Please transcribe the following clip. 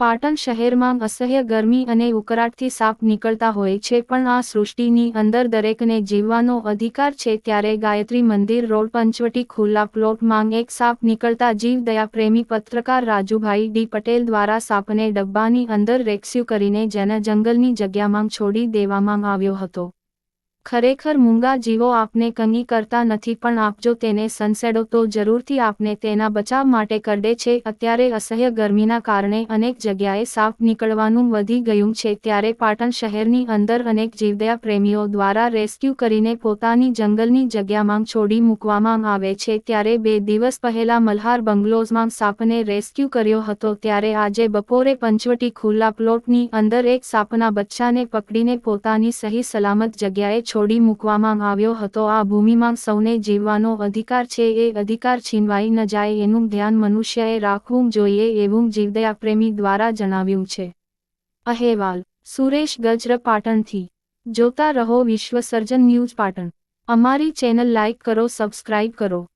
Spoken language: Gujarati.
પાટણ શહેરમાં અસહ્ય ગરમી અને ઉકળાટથી સાપ નીકળતા હોય છે પણ આ સૃષ્ટિની અંદર દરેકને જીવવાનો અધિકાર છે ત્યારે ગાયત્રી મંદિર રોડ પંચવટી ખુલ્લા પ્લોટમાં એક સાપ નીકળતા જીવદયા પ્રેમી પત્રકાર રાજુભાઈ ડી પટેલ દ્વારા સાપને ડબ્બાની અંદર રેક્સ્યુ કરીને જેને જંગલની જગ્યામાં છોડી દેવામાં આવ્યો હતો. ખરેખર મૂંગા જીવો આપને કંગી કરતા નથી પણ આપ જો તેને સનસેડો તો જરૂરથી આપને તેના બચાવ માટે કરડે છે. અત્યારે અસહ્ય ગરમીના કારણે અનેક જગ્યાએ સાપ નીકળવાનું વધી ગયું છે. ત્યારે પાટણ શહેરની અંદર અનેક જીવદયા પ્રેમીઓ દ્વારા રેસ્ક્યુ કરીને પોતાની જંગલની જગ્યામાં છોડી મૂકવામાં આવે છે. ત્યારે બે દિવસ પહેલા મલ્હાર બંગલોઝમાં સાપને રેસ્ક્યુ કર્યો હતો. ત્યારે આજે બપોરે પંચવટી ખુલ્લા પ્લોટની અંદર એક સાપના બચ્ચાને પકડીને પોતાની સહી સલામત જગ્યાએ છોડી મૂકવામાં આવ્યો હતો. આ ભૂમિમાં સૌને જીવવાનો અધિકાર છે. એ અધિકાર છીનવાઈ ન જાય એનું ધ્યાન મનુષ્યએ રાખવું જોઈએ એવું જીવદયા પ્રેમી દ્વારા જણાવ્યું છે. અહેવાલ. સુરેશ ગજ્ર પાટણથી જોતા રહો વિશ્વ સર્જન ન્યૂઝ પાટણ. અમારી ચેનલ લાઇક કરો, સબસ્ક્રાઇબ કરો.